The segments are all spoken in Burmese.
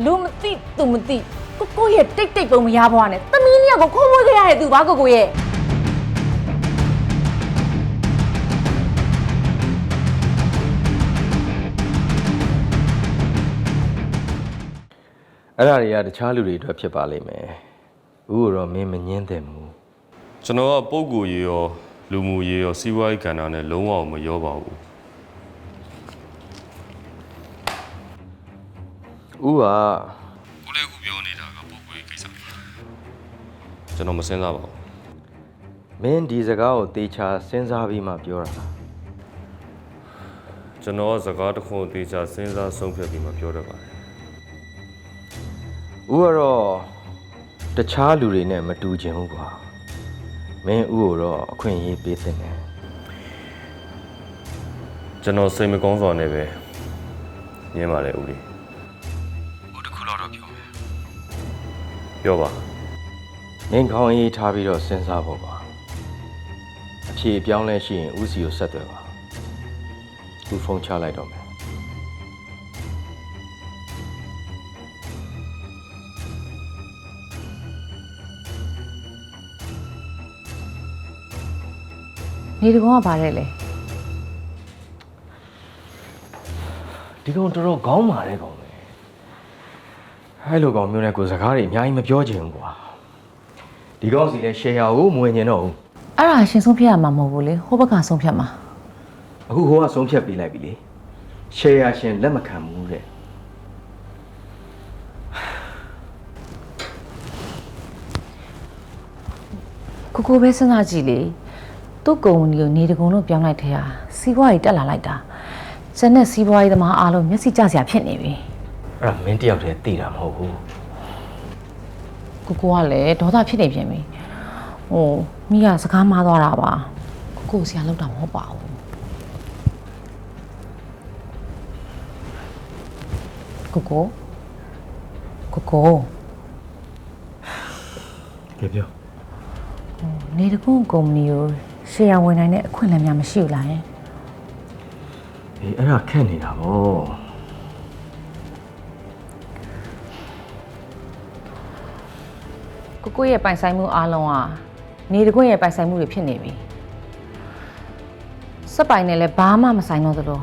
လူမသိသူမသိကိုကိုရဲ့တိတ်တိတ်ပုံမရဘွားနဲ့သမီးနှစ်ယောက်ကိုခိုးမွေးခဲ့ရတဲ့သူပါကိုကိုရဲ့အဲ့ဒါတွေကတခြားလူတွေအတွက်ဖြစ်ပါလိမ့်မယ်ဥကိုတော့မင်းမငင်းတယ်မူကျွန်တော်ကပုံကိုယ်ရေးရောလူမှုရေးရောစီးပွားရေးကဏ္ဍနဲ့လုံးဝမရောပါဘူး ဥကဦးလည်းအခုပြောနေတာကပုံကိုယ်ရေးကိစ္စကျွန်တော်မစင်စားပါဘူးမင်းဒီစကားကိုတေချာစဉ်းစားပြီးမှပြောတာလားကျွန်တော်ကစကားတစ်ခုအသေးချာစဉ်းစားဆုံးဖြတ်ပြီးမှပြောတတ်ပါတယ်ဥကတော့တခြားလူတွေနဲ့မတူချင်ဘူးကွာမင်းဥကိုတော့အခွင့်အရေးပေးတဲ့တယ်ကျွန်တော်စိတ်မကောင်းစွာနဲ့ပဲညင်းပါလေဦးလေး ပြောပါမင်းခေါင်းအေးထားပြီးတော့စဉ်းစားဖို့ပါအဖြေအပြောင်းလဲရှိရင်ဥစီကိုဆက်သွယ်ပါသူဖုန်းချလိုက်တော့မယ်နေတကောင်ကဗါတဲ့လေဒီကောင်တော်တော်ခေါင်းမာတဲ့ကောင်ပဲ အဲ့လိုကောင်မျိုးနဲ့ကိုယ်စကားတွေအများကြီးမပြောချင်ဘူးကွာဒီကောင်စီလဲ share ကိုမဝင်ချင်တော့ဘူးအဲ့ဒါရှင်ဆုံးဖြတ်ရမှာမဟုတ်ဘူးလေဟိုဘက်ကဆုံးဖြတ်မှာအခုဟိုကဆုံးဖြတ်ပေးလိုက်ပြီလေ share ရှင်လက်မခံဘူးတဲ့ကိုကိုပဲစဉ်းစားကြည့်လေသူ့ကုမ္ပဏီကိုနေတကောင်လို့ပြောင်းလိုက်တဲ့ဟာစီးပွားရေးတက်လာလိုက်တာကျန်တဲ့စီးပွားရေးသမားအားလုံးမျက်စိကျစရာဖြစ်နေပြီ အဲ့ဒါမင်းတယောက်တည်းသိတာမဟုတ်ဘူးကိုကိုကလည်းဒေါသဖြစ်နေပြန်ပြီဟိုမိကစကားမှားသွားတာပါကိုကိုဆရာလောက်တာမဟုတ်ပါဘူးကိုကိုကိုကိုကြပြောနေတကုကုမ္ပဏီကိုရှယ်ယာဝင်နိုင်တဲ့အခွင့်အလမ်းများမရှိဘူးလားယင် အေးအဲ့ဒါခက်နေတာဗော ကိုကိုရဲ့ပိုင်ဆိုင်မှုအားလုံးကနေတကုရဲ့ပိုင်ဆိုင်မှုတွေဖြစ်နေပြီစက်ပိုင်နဲ့လည်းဘာမှမဆိုင်တော့သလို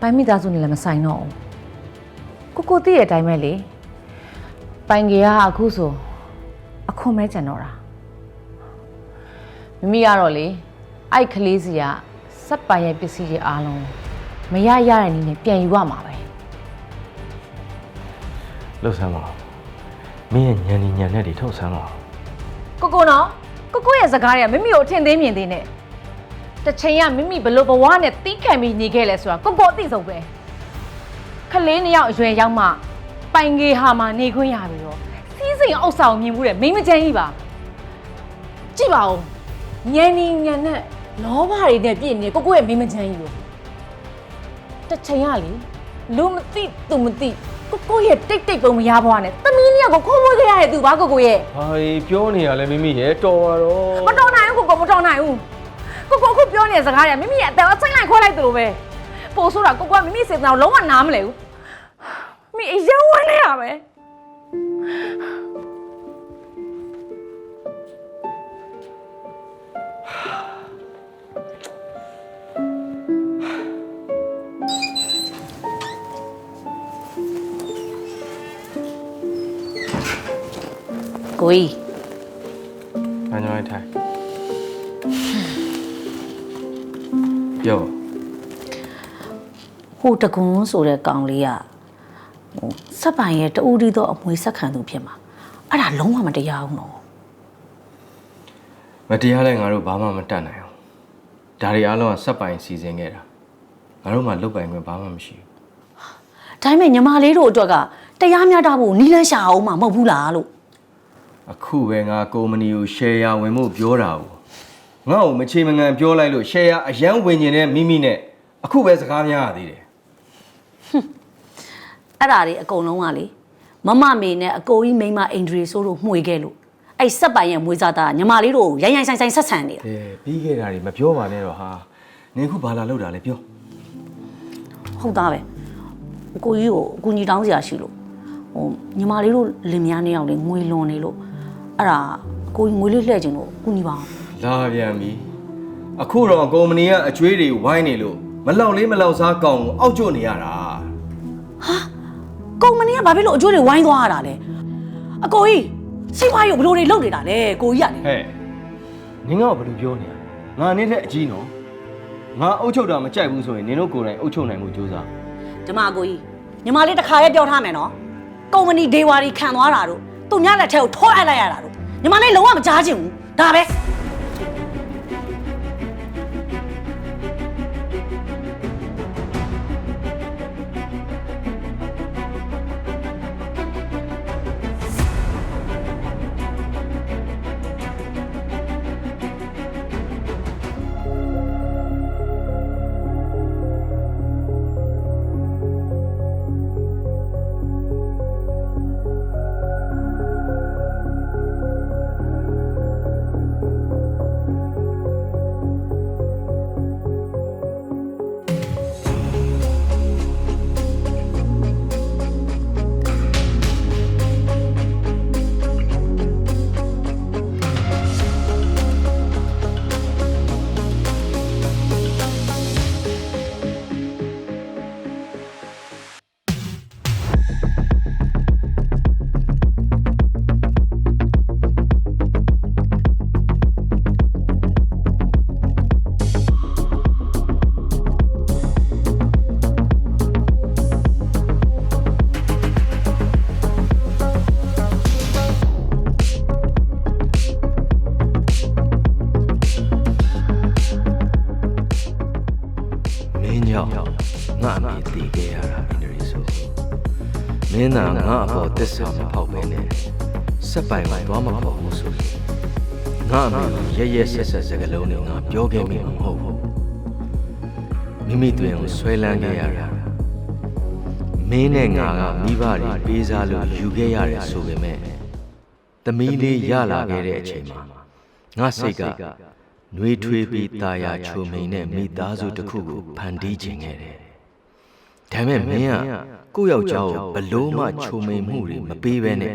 ပိုင်မိသားစုနဲ့လည်းမဆိုင်တော့ဘူးကိုကိုသိတဲ့အတိုင်းပဲလေပိုင်ကြီးကအခုဆိုအခွန်မဲကျန်တော့တာမမီကတော့လေအဲ့ကလေးစီကစက်ပိုင်ရဲ့ပစ္စည်းတွေအားလုံးမရရတဲ့နည်းနဲ့ပြန်ယူရမှာပဲလှုပ်ဆမ်းပါ မင်းရဲ့ညံနေညံနဲ့တွေထုတ်ဆမ်းပါကိုကိုနော်ကိုကိုရဲ့စကားတွေကမမိကိုအထင်သေးမြင်သေးနဲ့တစ်ချိန်ကမမိဘလို့ဘဝနဲ့တီးခံပြီးနေခဲ့လဲဆိုတာကိုကိုအသိဆုံးပဲခလေးနှစ်ယောက်အရွယ်ရောက်မှပိုင်ကြီးဟာမှနေခွင့်ရပြီးတော့စီးစိမ်အုပ်ဆောင်မြင်မှုတဲ့မိန်းမချမ်းကြီးပါကြည့်ပါဦးညံနေညံနဲ့လောဘတွေနဲ့ပြည့်နေကိုကိုရဲ့မိန်းမချမ်းကြီးကိုတစ်ချိန်ကလေလူမသိသူမသိ ကိုကိုရဲ့တိတ်တိတ်ပုံမရဘွားနဲ့သမီးနှစ်ယောက်ကိုခိုးမွေးခဲ့ရတဲ့သူပါကိုကိုရဲ့ဟာပြောနေရလဲမိမိရဲ့တော်ပါတော့မတော်နိုင်ဘူးကိုကိုမတော်နိုင်ဘူးကိုကိုအခုပြောနေတဲ့စကားတွေကမိမိရဲ့အသက်အဆိုင်လိုက်ခွဲလိုက်သလိုပဲပို့ဆိုတာကိုကိုကမိမိစေတနာကိုလုံးဝနားမလဲဘူးမိအယံဝင်နေရပဲ ကိုကြီး။အညောင်းထိုင်။ပြောဟိုတကွန်းဆိုတဲ့ကောင်လေးကဟိုစက်ပိုင်ရဲ့တူတီတော့အမွေဆက်ခံသူဖြစ်မှာအဲ့ဒါလုံးဝမတရားဘူးနော်မတရားလဲငါတို့ဘာမှမတတ်နိုင်အောင်။ဒါတွေအားလုံးကစက်ပိုင်စီစဉ်ခဲ့တာ။ငါတို့မှလုတ်ပိုင်ခွင့်ဘာမှမရှိဘူးဒါပေမဲ့ညီမလေးတို့အတွက်ကတရားမျှတဖို့နီးလန်းရှာအောင်မှာမဟုတ်ဘူးလားလို့။ အခုပဲငါကုမ္ပဏီကို share ဝင်ဖို့ပြောတာကိုငါ့ကိုမချေမငံပြောလိုက်လို့ share အရန်ဝင်နေတဲ့မိမိနဲ့အခုပဲစကားများရသေးတယ်အဲ့ဒါတွေအကုန်လုံးကလေမမမေနဲ့အကိုကြီးမိန်းမအိန္ဒြေဆိုးတို့မှွေခဲ့လို့အဲ့စက်ပိုင်ရဲ့မွေးစားသားကညီမလေးတို့ကိုရိုင်းရိုင်းဆိုင်ဆိုင်ဆက်ဆံနေတာ။အဲပြီးခဲ့တာတွေမပြောပါနဲ့တော့ဟာ။နင်အခုဘာလာလောက်တာလဲပြောဟုတ်သားပဲဟအကိုကြီးကိုအကူညီတောင်းစရာရှိလို့ဟိုညီမလေးတို့လင်မယားနှစ်ယောက်လေးငွေလွန်နေလို့ အဲ့ဒါအကိုကြီးငွေလေးလှည့်ခြင်းလို့အကူညီပါအောင်လာပြန်ပြီအခုတော့ကုမ္ပဏီကအကျွေးတွေဝိုင်းနေလို့မလောက်လေးမလောက်စားကောင်းကိုအောက်ကျနေရတာကုမ္ပဏီကဘာဖြစ်လို့အကျိုးတွေဝိုင်းသွားရတာလဲအကိုကြီးစိတ်ဝါးရုပ်ဘလို့တွေလုပ်နေတာလဲကိုကြီးရတယ်ဟဲ့နင်ကဘာလို့ပြောနေရလဲငါနင်းတဲ့အကြီးနော်ငါအုပ်ချုပ်တာမကြိုက်ဘူးဆိုရင်နင်တို့ကိုယ်တိုင်အုပ်ချုပ်နိုင်မှုကြိုးစားဒီမှာအကိုကြီးညီမလေးတစ်ခါလေးပြောထားမယ်နော်ကုမ္ပဏီဒေဝါရီခံသွားတာတို့သူများလက်ထဲကိုထောအပ်လိုက်ရတာတို့ ညီမလေးလုံးဝမကြားချင်ဘူးဒါပဲ ကြောင့်ငါအမေတည်ခဲ့ရတာအင်ဒရီဆိုမင်းသာငါအပေါ်တစ္ဆာမဖောက်ပဲနဲ့စက်ပိုင်မှာတော့မဖောက်ဘူးဆိုရင်ငါအမေကိုရဲရဲဆက်ဆက်စကလုံးနဲ့ငါပြောခဲ့မိမှာမဟုတ်ဘူးမိမိတွင်ကိုဆွဲလန်းခဲ့ရတာမင်းနဲ့ငါကမိဘတွေပေးစားလို့ယူခဲ့ရတယ်ဆိုပေမဲ့သမီးလေးရလာခဲ့တဲ့အချိန်မှာငါစိတ်က နှွေးထွေးပြီးตาရချုံမိန်တဲ့မိသားစုတစ်ခုကိုဖန်တီးခြင်းခဲ့တယ်။ဒါပေမဲ့မင်းကကိုယ့်ယောက်ျားကိုဘလို့မှချုံမိန်မှုတွေမပေးဘဲနဲ့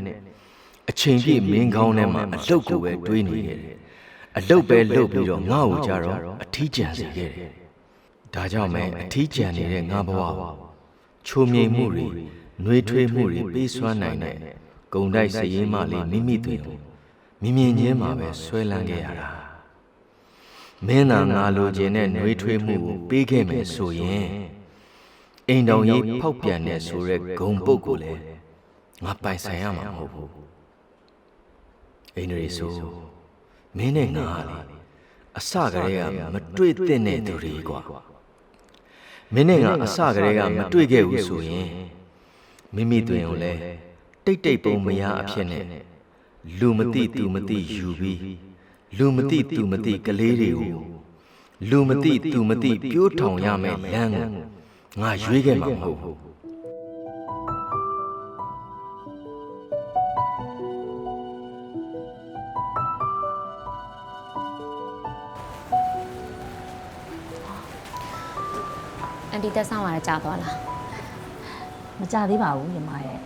အချိန်ပြည့်မင်းကောင်းထဲမှာအလုတ်ကိုပဲတွေးနေခဲ့တယ်။အလုတ်ပဲလုပ်ပြီးတော့ငါ့ကိုကြတော့အထီးကျန်စေခဲ့တယ်။ဒါကြောင့်မဲအထီးကျန်နေတဲ့ငါဘဝကိုချုံမြိန်မှုတွေနှွေးထွေးမှုတွေပေးစွမ်းနိုင်တဲ့ဂုံတိုက်စည်ရင်မလေးမိမိတွင်မြင်မြင်ချင်းမှာပဲဆွဲလန်းခဲ့ရတာ မင်းသာငါလိုချင်တဲ့နှွေးထွေးမှုကိုပေးခဲ့မယ်ဆိုရင်အိမ်တော်ကြီးဖောက်ပြန်တဲ့ဆိုရက်ဂုံပုတ်ကိုလည်းငါပိုင်ဆိုင်ရမှာမဟုတ်ဘူးအိမ်ရီဆိုမင်းနဲ့ငါလေအစကတည်းကမတွေ့သင့်တဲ့သူတွေကွာမင်းနဲ့ငါအစကတည်းကမတွေ့ခဲ့ဘူးဆိုရင်မိမိတွင်ကိုလည်းတိတ်တိတ်ပုံမရအဖြစ်နဲ့လူမသိသူမသိယူပြီး လူမသိသူမသိကလေးတွေကိုလူမသိသူမသိပြိုးထောင်ရမယ်လမ်းကိုငါရွေးခဲ့မှာမဟုတ်ဘူးအန်တီတက်ဆောင်လာကြသွားလားမကြသေးပါဘူးညီမရဲ့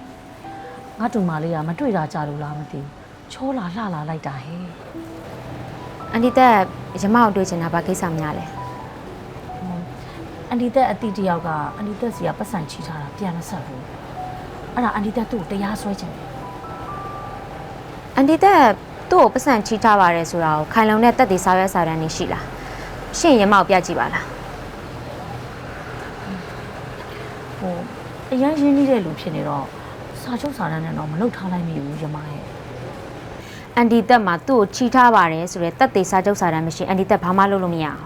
ငါတူမလေးကမတွေ့တာကြလို့လားမသိဘူးချောလာလှလာလိုက်တာဟဲ့ အန်တီတက်ရမအောင်တွေ့ချင်တာဘာကိစ္စများလဲအန်ဒီတက်အတီတယောက်ကအန်ဒီတက်စီကပတ်စံချီထားတာပြန်မဆက်ဘူးအဲ့ဒါအန်ဒီတက်သူ့ကိုတရားစွဲချင်တယ်အန်တီတက်သူ့ကိုပတ်စံချီထားပါတယ်ဆိုတာကိုခိုင်လုံတဲ့တက်သေးစားရွက်စာတမ်းနေရှိလားရှင့်ရမအောင်ပြကြည့်ပါလားဟိုအရင်ရင်းနှီးတဲ့လူဖြစ်နေတော့စာချုပ်စာတမ်းနဲ့တော့မလုပ်ထားလိုက်မိဘူးညီမရဲ့ အန်တီတက်မှာသူ့ကိုချီထားပါတယ်ဆိုတဲ့တက်သေးစားချုပ်စာတမ်းမရှိအန်တီတက်ဘာမှလုပ်လို့မရအောင်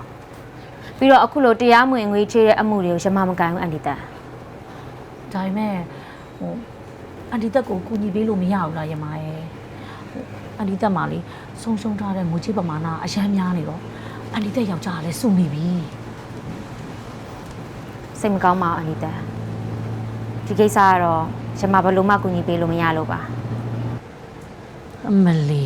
ပြီးတော့အခုလိုတရားမဝင်ငွေချေးတဲ့အမှုတွေကိုရမမကန်ဘူးအန်တီတက်ဒါပေမဲ့ဟိုအန်ဒီတက်ကိုကူညီပေးလို့မရဘူးလားညီမရဲ့ဟိုအန်ဒီတက်မှာလေဆုံးရှုံးထားတဲ့ငွေချေးပမာဏအရမ်းများနေတော့အန်ဒီတက်ယောက်ျားကလည်းစုမိပြီစိတ်မကောင်းပါဘူးအန်တီတက်ဒီကိစ္စကတော့ရမဘယ်လိုမှကူညီပေးလို့မရလို့ပါ အမလီ